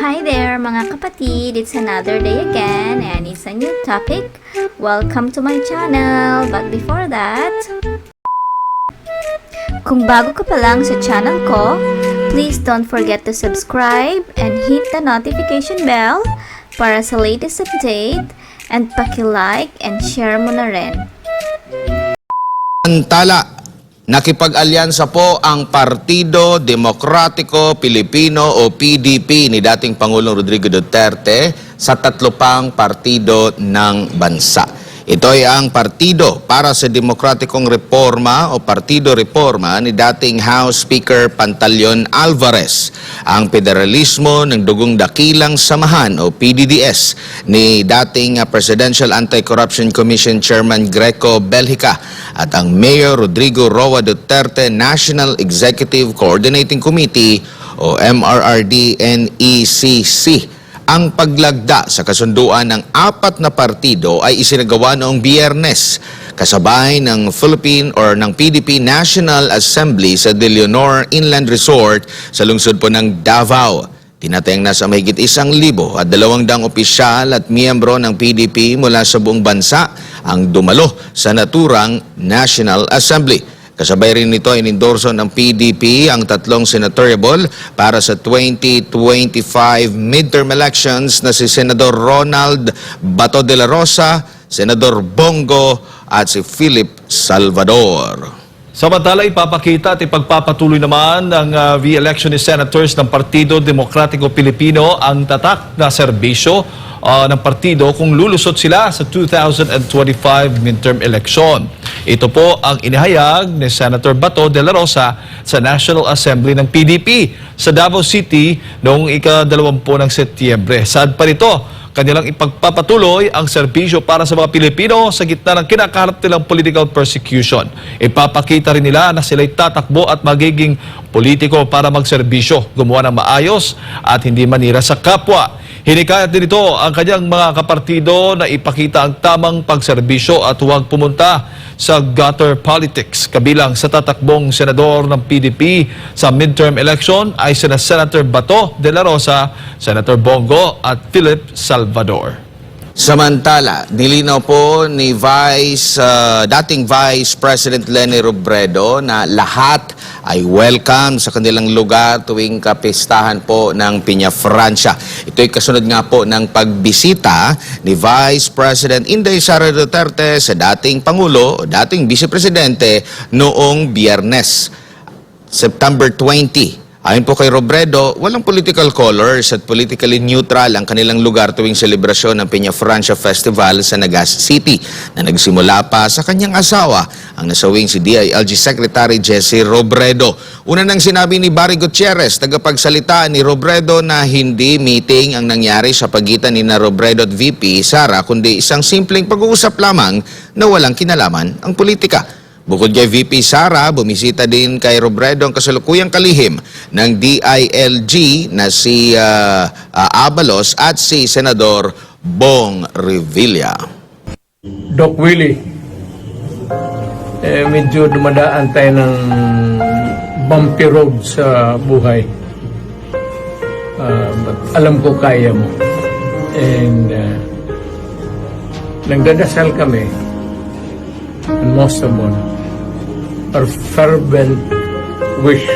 Hi there mga kapatid! It's another day again and it's a new topic. Welcome to my channel! But before that, kung bago ka pa lang sa channel ko, please don't forget to subscribe and hit the notification bell para sa latest update and paki-like and share mo na rin. Samantala, nakipag-alyansa po ang Partido Demokratiko Pilipino o PDP ni dating Pangulong Rodrigo Duterte sa tatlo pang partido ng bansa. Ito ay ang Partido para sa Demokratikong Reforma o Partido Reforma ni dating House Speaker Pantaleon Alvarez, ang Federalismo ng Dugong Dakilang Samahan o PDDS ni dating Presidential Anti-Corruption Commission Chairman Greco Belhica at ang Mayor Rodrigo Roa Duterte National Executive Coordinating Committee o MRRD-NECC. Ang paglagda sa kasunduan ng apat na partido ay isinagawa noong biyernes kasabay ng Philippine or ng PDP National Assembly sa De Leonor Inland Resort sa lungsod po ng Davao. Tinatayang nasa mahigit isang libo at dalawang dang opisyal at miyembro ng PDP mula sa buong bansa ang dumalo sa naturang National Assembly. Kasabay rin nito inendorso ng PDP ang tatlong senatoriable para sa 2025 midterm elections na si Senador Ronald Bato de la Rosa, Senador Bongo at si Philip Salvador. Samantala, ipapakita at ipagpapatuloy naman ng uh, re-electionist senators ng Partido Demokratiko Pilipino ang tatak na serbisyo uh, ng partido kung lulusot sila sa 2025 midterm election. Ito po ang inihayag ni Senator Bato de la Rosa sa National Assembly ng PDP sa Davao City noong ika-20 ng Setyembre. Sad pa rito, kanilang ipagpapatuloy ang serbisyo para sa mga Pilipino sa gitna ng kinakaharap nilang political persecution. Ipapakita rin nila na sila'y tatakbo at magiging politiko para magserbisyo, gumawa ng maayos at hindi manira sa kapwa. Hinikayat din ito ang kanyang mga kapartido na ipakita ang tamang pagserbisyo at huwag pumunta sa gutter politics. Kabilang sa tatakbong senador ng PDP sa midterm election ay sina Senator Bato de la Rosa, Senator Bongo at Philip Salvador. Samantala, nilinaw po ni Vice, uh, dating Vice President Leni Robredo na lahat ay welcome sa kanilang lugar tuwing kapistahan po ng Piña Francia. Ito ay kasunod nga po ng pagbisita ni Vice President Inday Sara Duterte sa dating Pangulo o dating Vice Presidente noong Biyernes. September 20. Ayon po kay Robredo, walang political colors at politically neutral ang kanilang lugar tuwing selebrasyon ng Peña Francia Festival sa Nagas City na nagsimula pa sa kanyang asawa, ang nasawing si DILG Secretary Jesse Robredo. Una nang sinabi ni Barry Gutierrez, tagapagsalita ni Robredo na hindi meeting ang nangyari sa pagitan ni na Robredo at VP Sara kundi isang simpleng pag-uusap lamang na walang kinalaman ang politika. Bukod kay VP Sara, bumisita din kay Robredo ang kasalukuyang kalihim ng DILG na si ah, ah, Abalos at si Senador Bong Revilla. Doc Willie, eh, medyo dumadaan tayo ng bumpy road sa buhay. Ah, but alam ko kaya mo. And uh, nagdadasal kami. And most of all, our fervent wish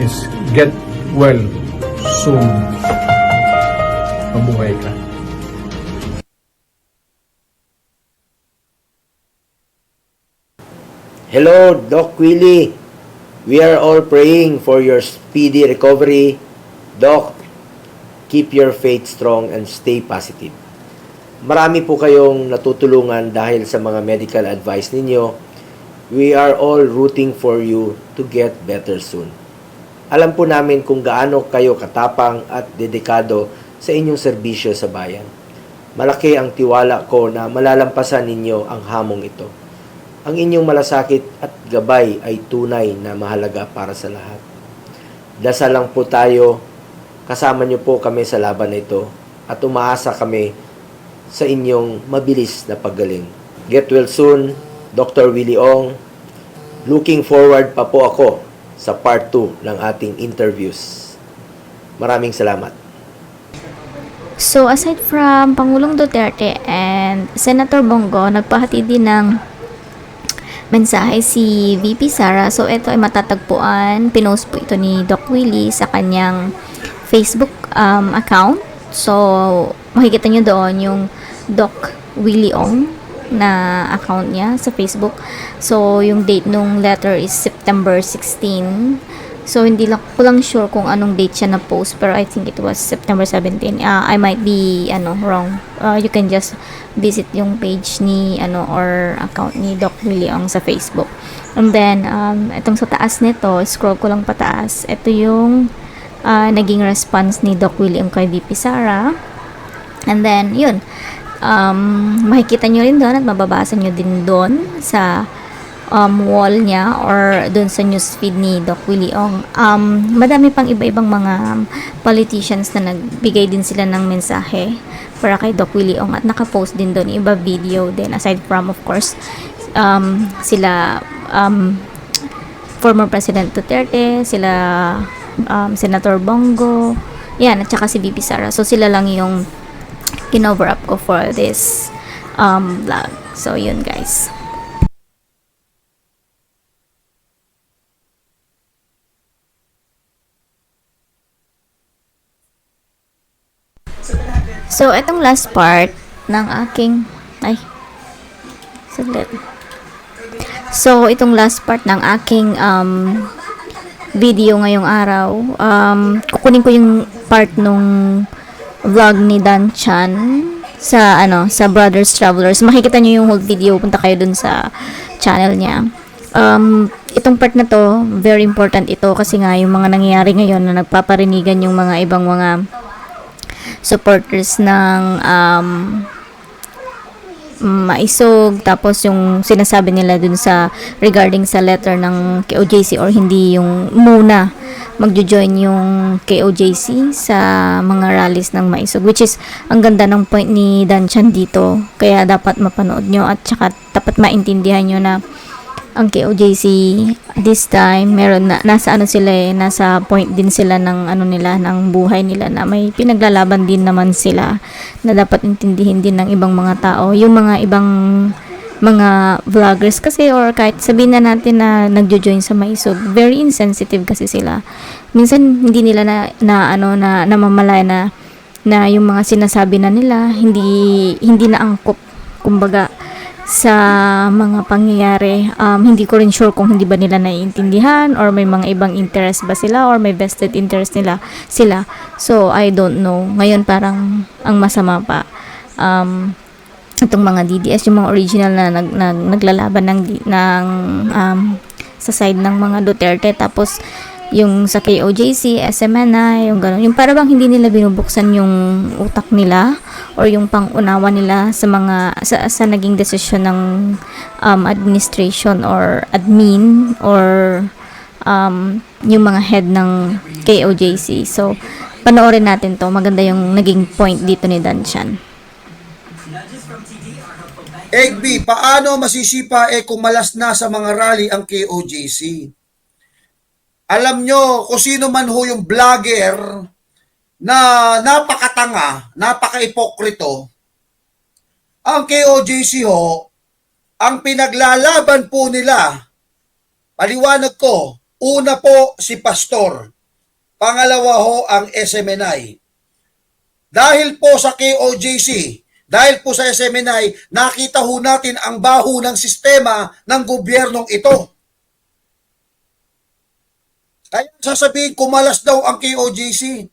is get well soon. Mabuhay ka. Hello, Doc Willie. We are all praying for your speedy recovery. Doc, keep your faith strong and stay positive. Marami po kayong natutulungan dahil sa mga medical advice ninyo. We are all rooting for you to get better soon. Alam po namin kung gaano kayo katapang at dedikado sa inyong serbisyo sa bayan. Malaki ang tiwala ko na malalampasan ninyo ang hamong ito. Ang inyong malasakit at gabay ay tunay na mahalaga para sa lahat. Dasal lang po tayo, kasama niyo po kami sa laban na ito at umaasa kami sa inyong mabilis na paggaling. Get well soon, Dr. Willie Ong. Looking forward pa po ako sa part 2 ng ating interviews. Maraming salamat. So, aside from Pangulong Duterte and Senator Bongo, nagpahati din ng mensahe si VP Sara. So, ito ay matatagpuan. Pinost po ito ni Doc Willie sa kanyang Facebook um, account. So, makikita nyo doon yung Doc Willie Ong na account niya sa Facebook. So, yung date nung letter is September 16. So, hindi lang ko lang sure kung anong date siya na-post. Pero I think it was September 17. Uh, I might be, ano, wrong. Uh, you can just visit yung page ni, ano, or account ni Doc Willie Ong sa Facebook. And then, um, itong sa taas nito, scroll ko lang pataas. Ito yung uh, naging response ni Doc Willie Ong kay VP Sara. And then, yun. Um, makikita nyo rin doon at mababasa nyo din doon sa um, wall niya or doon sa newsfeed ni Doc Willie. Um, madami pang iba-ibang mga politicians na nagbigay din sila ng mensahe para kay Doc Willie Ong at nakapost din doon iba video din aside from of course um, sila um, former President Duterte, sila um, Senator Bongo, yan, at saka si VP Sara. So, sila lang yung kinover up ko for this um, vlog. So, yun guys. So, itong last part ng aking... Ay, saglit. So, itong last part ng aking um, video ngayong araw, um, kukunin ko yung part nung vlog ni Dan Chan sa ano sa Brothers Travelers. Makikita niyo yung whole video, punta kayo dun sa channel niya. Um, itong part na to, very important ito kasi nga yung mga nangyayari ngayon na nagpaparinigan yung mga ibang mga supporters ng um, maisog tapos yung sinasabi nila dun sa regarding sa letter ng KOJC or hindi yung muna magjo-join yung KOJC sa mga rallies ng maisog which is ang ganda ng point ni Dan Chan dito. Kaya dapat mapanood nyo at saka dapat maintindihan nyo na ang KOJC this time meron na nasa ano sila eh nasa point din sila ng ano nila ng buhay nila na may pinaglalaban din naman sila na dapat intindihin din ng ibang mga tao. Yung mga ibang mga vloggers kasi or kahit sabihin na natin na nagjo-join sa Maisog very insensitive kasi sila. Minsan hindi nila na, na ano na namamalay na na yung mga sinasabi na nila hindi hindi na angkop kumbaga sa mga pangyayari. Um, hindi ko rin sure kung hindi ba nila naiintindihan or may mga ibang interest ba sila or may vested interest nila sila. So, I don't know. Ngayon parang ang masama pa. Um, itong mga DDS, yung mga original na nag, nag, naglalaban ng, ng um, sa side ng mga Duterte. Tapos, yung sa KOJC, SMNI, yung gano'n. Yung para bang hindi nila binubuksan yung utak nila or yung pangunawa nila sa mga sa, sa naging desisyon ng um, administration or admin or um, yung mga head ng KOJC. So, panoorin natin to. Maganda yung naging point dito ni Danchan. Egby, paano masisipa eh kung malas na sa mga rally ang KOJC? Alam nyo kung sino man ho yung vlogger na napakatanga, napaka-ipokrito, ang KOJC ho, ang pinaglalaban po nila, paliwanag ko, una po si Pastor, pangalawa ho ang SMNI. Dahil po sa KOJC, dahil po sa SMNI, nakita ho natin ang baho ng sistema ng gobyernong ito. Kaya sasabihin, kumalas daw ang KOJC.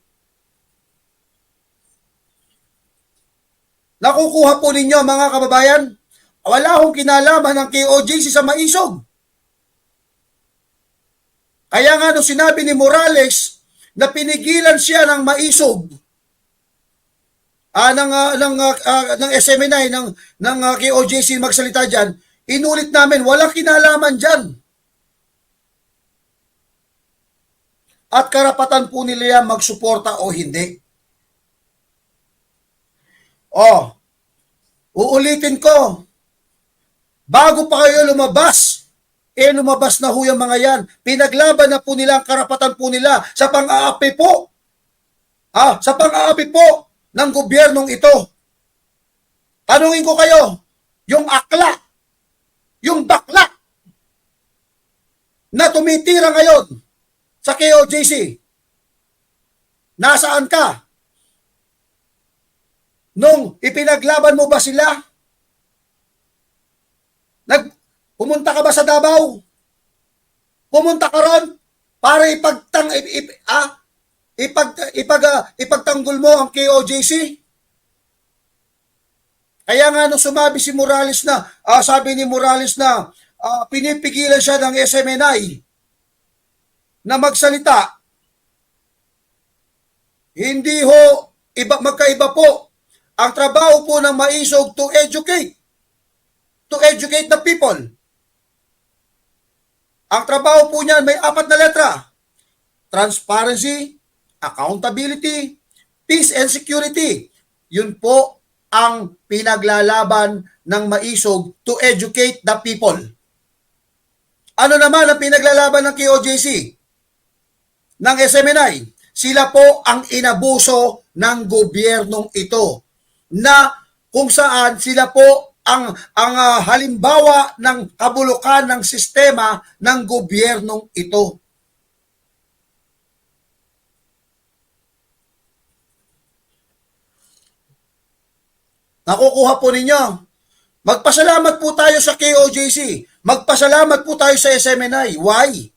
Nakukuha po ninyo mga kababayan, wala akong kinalaman ng KOJC sa maisog. Kaya nga nung sinabi ni Morales na pinigilan siya ng maisog, ah, ng, ah, ng, ah, ah, ng SMNI, ng, ng ah, KOJC magsalita dyan, inulit namin, walang kinalaman dyan. At karapatan po nila magsuporta o hindi. Oh, uulitin ko, bago pa kayo lumabas, eh lumabas na ho yung mga yan. Pinaglaban na po nila ang karapatan po nila sa pang-aapi po ha, sa pang-aapi po ng gobyernong ito. Tanungin ko kayo, yung akla, yung bakla na tumitira ngayon sa KOJC, nasaan ka? Nung ipinaglaban mo ba sila? Nag, pumunta ka ba sa Davao? Pumunta ka ron para ipagtang ip, ip, ah, ipag, ipag, ah, ipagtanggol mo ang KOJC? Kaya nga nung sumabi si Morales na, ah, sabi ni Morales na ah, pinipigilan siya ng SMNI na magsalita, hindi ho, iba, magkaiba po. Ang trabaho po ng maisog to educate. To educate the people. Ang trabaho po niyan may apat na letra. Transparency, accountability, peace and security. Yun po ang pinaglalaban ng maisog to educate the people. Ano naman ang pinaglalaban ng KOJC? Ng SMNI? Sila po ang inabuso ng gobyernong ito na kung saan sila po ang ang ah, halimbawa ng kabulukan ng sistema ng gobyernong ito. Nakukuha po ninyo. Magpasalamat po tayo sa KOJC. Magpasalamat po tayo sa SMNI. Why?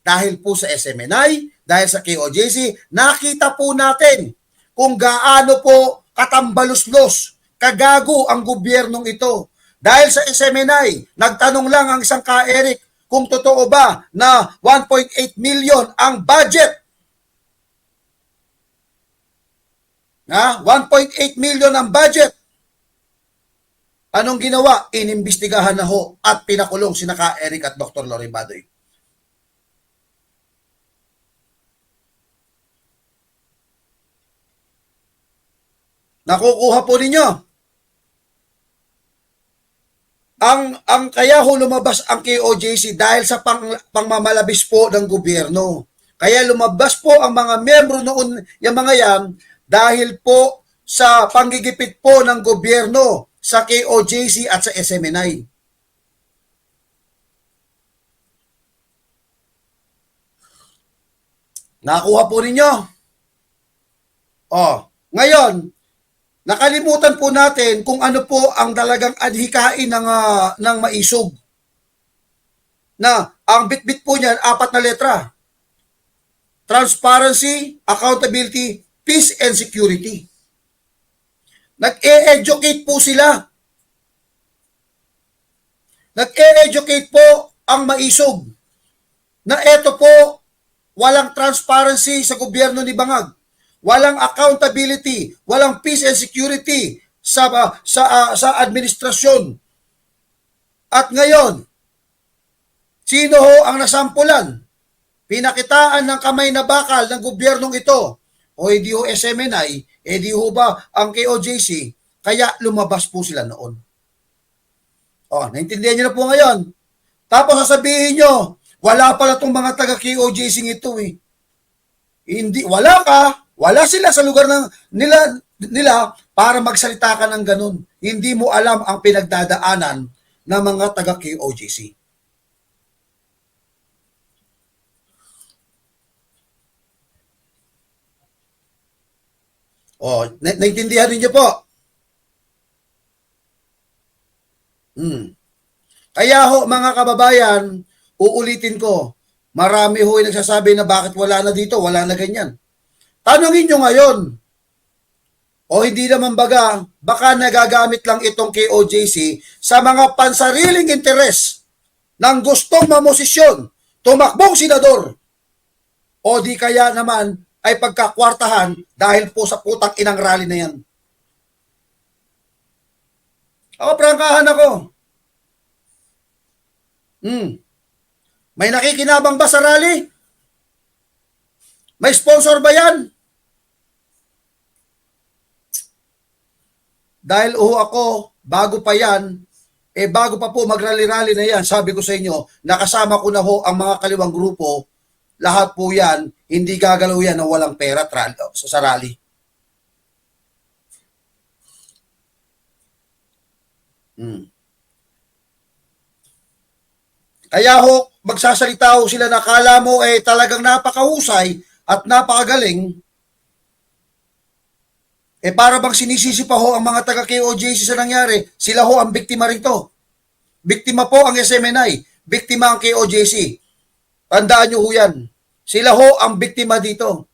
Dahil po sa SMNI, dahil sa KOJC, nakita po natin kung gaano po katambaluslos, kagago ang gobyernong ito. Dahil sa SMNI, nagtanong lang ang isang ka-Eric kung totoo ba na 1.8 million ang budget. Na 1.8 million ang budget. Anong ginawa? Inimbestigahan na ho at pinakulong si naka Eric at Dr. Lori Badoy. Nakukuha po ninyo. Ang ang kaya ho lumabas ang KOJC dahil sa pang, pangmamalabis po ng gobyerno. Kaya lumabas po ang mga miyembro noon, yung mga yan, dahil po sa panggigipit po ng gobyerno sa KOJC at sa SMNI. Nakuha po ninyo. Oh, ngayon, nakalimutan po natin kung ano po ang talagang adhikain ng, ah, ng maisog. Na ang bitbit po niyan, apat na letra. Transparency, accountability, peace and security. Nag-e-educate po sila. Nag-e-educate po ang maisog na eto po, walang transparency sa gobyerno ni Bangag. Walang accountability, walang peace and security sa sa ah, sa administrasyon. At ngayon, sino ho ang nasampulan? Pinakitaan ng kamay na bakal ng gobyernong ito. O hindi ho SMNI, edi ho ba ang KOJC? Kaya lumabas po sila noon. O, naintindihan niyo na po ngayon. Tapos sasabihin nyo, wala pala tong mga taga KOJC ito eh. Hindi, wala ka. Wala sila sa lugar ng nila, nila para magsalita ka ng ganun. Hindi mo alam ang pinagdadaanan ng mga taga KOJC. Oh, na- naintindihan niyo po. Hmm. Kaya ho, mga kababayan, uulitin ko, marami ho yung nagsasabi na bakit wala na dito, wala na ganyan. Tanungin nyo ngayon, o hindi naman baga, baka nagagamit lang itong KOJC sa mga pansariling interes ng gustong mamosisyon, tumakbong senador, o di kaya naman ay pagkakwartahan dahil po sa putang inang rally na yan. Ako, prangkahan ako. Hmm. May nakikinabang ba sa rally? May sponsor ba yan? Dahil uho ako, bago pa yan, eh bago pa po magrally-rally na yan, sabi ko sa inyo, nakasama ko na ho ang mga kaliwang grupo, lahat po yan, hindi gagalaw yan na walang pera tra- sa, sa rally. Hmm. Kaya ho, magsasalita ho sila na kala mo eh talagang napakahusay at napakagaling. Eh para bang sinisisi pa ho ang mga taga KOJC sa nangyari, sila ho ang biktima rito. Biktima po ang SMNI, biktima ang KOJC. Tandaan nyo ho yan. Sila ho ang biktima dito.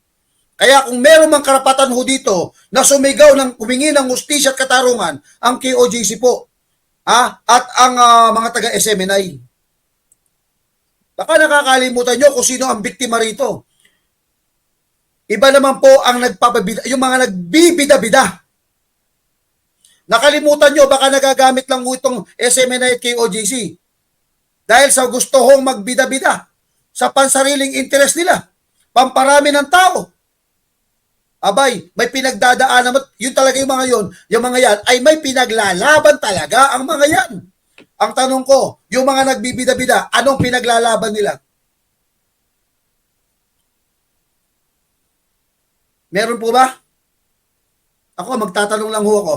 Kaya kung meron mang karapatan ho dito na sumigaw ng humingi ng hustisya at katarungan, ang KOJC po. Ah, at ang ah, mga taga SMNI. Baka nakakalimutan nyo kung sino ang biktima rito. Iba naman po ang nagpapabida, yung mga nagbibida-bida. Nakalimutan nyo, baka nagagamit lang mo itong SMNI at KOJC. Dahil sa gusto hong magbida-bida sa pansariling interest nila. Pamparami ng tao. Abay, may pinagdadaanan mo. Yun talaga yung mga yun. Yung mga yan ay may pinaglalaban talaga ang mga yan. Ang tanong ko, yung mga nagbibida-bida, anong pinaglalaban nila? Meron po ba? Ako, magtatanong lang ho ako.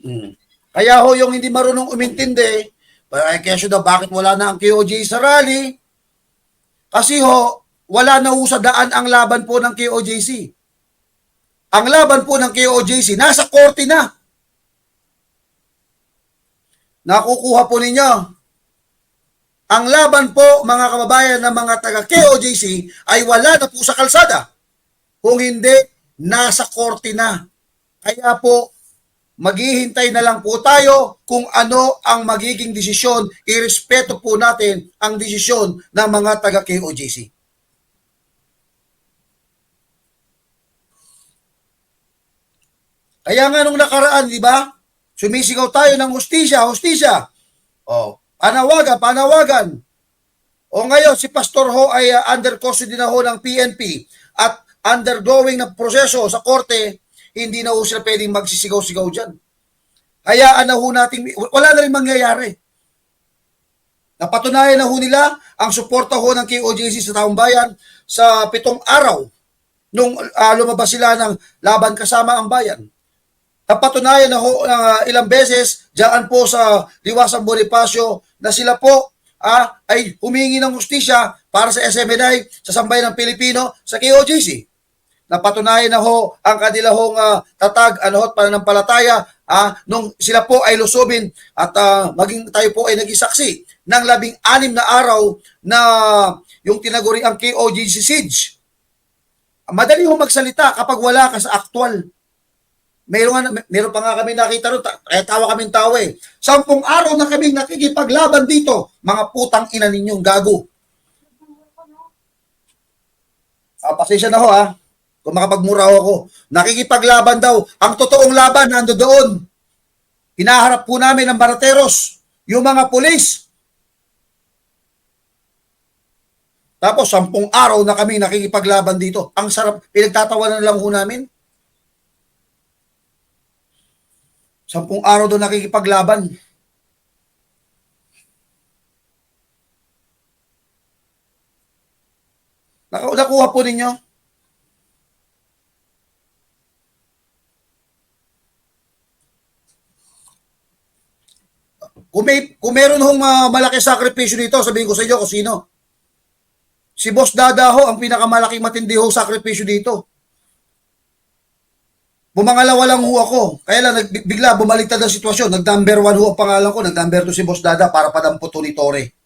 Hmm. Kaya ho, yung hindi marunong umintindi, ay kesyo daw, bakit wala na ang KOJ sa rally? Kasi ho, wala na ho sa daan ang laban po ng KOJC. Ang laban po ng KOJC, nasa korte na. Nakukuha po ninyo. Ang laban po, mga kababayan ng mga taga KOJC, ay wala na po sa kalsada. Kung hindi, nasa korte na. Kaya po, maghihintay na lang po tayo kung ano ang magiging desisyon. Irespeto po natin ang desisyon ng mga taga KOJC. Kaya nga nung nakaraan, di ba? Sumisigaw tayo ng hustisya, hustisya. Oh, panawagan, panawagan. O ngayon, si Pastor Ho ay uh, under custody na ho ng PNP at undergoing na proseso sa korte, hindi na ho sila pwedeng magsisigaw-sigaw dyan. Hayaan na ho natin, wala na rin mangyayari. Napatunayan na ho nila ang suporta ho ng KOJC sa taong bayan sa pitong araw nung uh, lumabas sila ng laban kasama ang bayan. Napatunayan na ho uh, ilang beses diyan po sa Liwasang Bonifacio na sila po ah, ay humingi ng hustisya para sa SMNI, sa Sambayan ng Pilipino, sa KOJC. Napatunayan na ho ang kanila uh, tatag, ano ho, pananampalataya, ah, nung sila po ay lusubin at uh, maging tayo po ay naging saksi ng labing anim na araw na yung tinaguri ang KOJC siege. Madali ho magsalita kapag wala ka sa actual. Meron, meron pa nga kami nakita ron, kaya tawa kaming tawa eh. Sampung araw na kaming nakikipaglaban dito, mga putang ina ninyong gago. Ah, pasensya na ho ah, kung makapagmura ako. Nakikipaglaban daw, ang totoong laban nando doon. Hinaharap po namin ang barateros, yung mga pulis. Tapos, sampung araw na kami nakikipaglaban dito. Ang sarap, pinagtatawanan lang ho namin. Sampung araw doon nakikipaglaban. Naku- Nakuha po ninyo? Kung, may, kung meron hong uh, malaki sakripisyo dito, sabihin ko sa inyo kung sino. Si Boss Dada ho, ang pinakamalaking matindi ho sakripisyo dito. Bumangalawa lang ho ako. Kaya lang, bigla bumaliktad ang sitwasyon. Nag-number one ho ang pangalan ko. Nag-number two si Boss Dada para padampot ho ni Tore.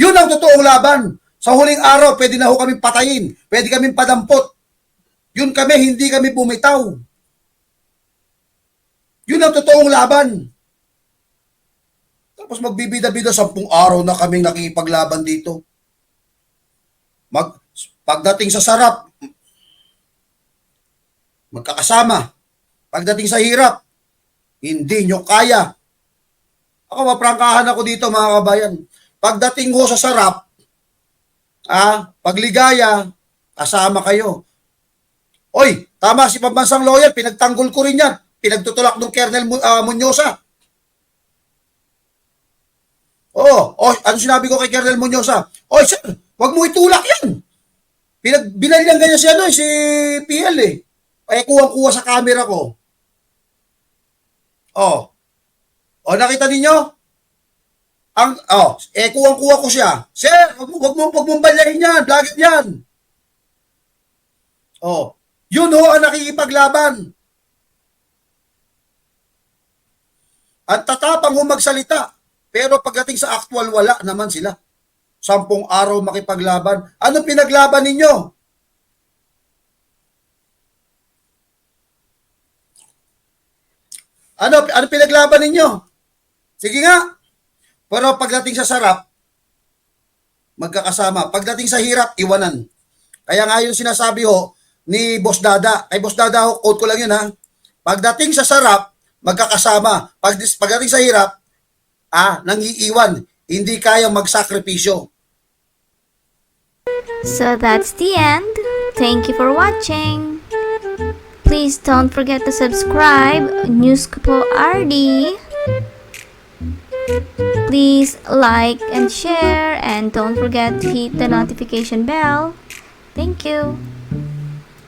Yun ang totoong laban. Sa huling araw, pwede na ho kami patayin. Pwede kami padampot. Yun kami, hindi kami bumitaw. Yun ang totoong laban. Tapos magbibida-bida sampung araw na kaming nakikipaglaban dito. Mag, pagdating sa sarap, magkakasama. Pagdating sa hirap, hindi nyo kaya. Ako, maprangkahan ako dito mga kabayan. Pagdating ko sa sarap, ah, pagligaya, kasama kayo. Oy, tama si pambansang lawyer, pinagtanggol ko rin yan. Pinagtutulak ng Colonel Mu- ah, Munyosa. Oh, oh, ano sinabi ko kay Colonel Monyosa? Oy, sir, wag mo itulak yan. Pinag binalihan ganyan si ano, eh, si PL eh. Ay kuwang-kuha sa camera ko. Oh. Oh, nakita ninyo? Ang oh, eh kuwang-kuha ko siya. Sir, wag mo wag mo wag mong balyahin yan, vlogger yan. Oh, yun ho ang nakikipaglaban. At tatapang ho magsalita. Pero pagdating sa actual, wala naman sila. Sampung araw makipaglaban. Ano pinaglaban ninyo? Ano, ano pinaglaban ninyo? Sige nga. Pero pagdating sa sarap, magkakasama. Pagdating sa hirap, iwanan. Kaya nga yung sinasabi ho ni Boss Dada. Kay Boss Dada ho, quote ko lang yun ha. Pagdating sa sarap, magkakasama. Pag, pagdating sa hirap, ah, nangiiwan. Hindi kaya magsakripisyo. So that's the end. Thank you for watching. Please don't forget to subscribe News po RD. Please like and share and don't forget to hit the notification bell. Thank you.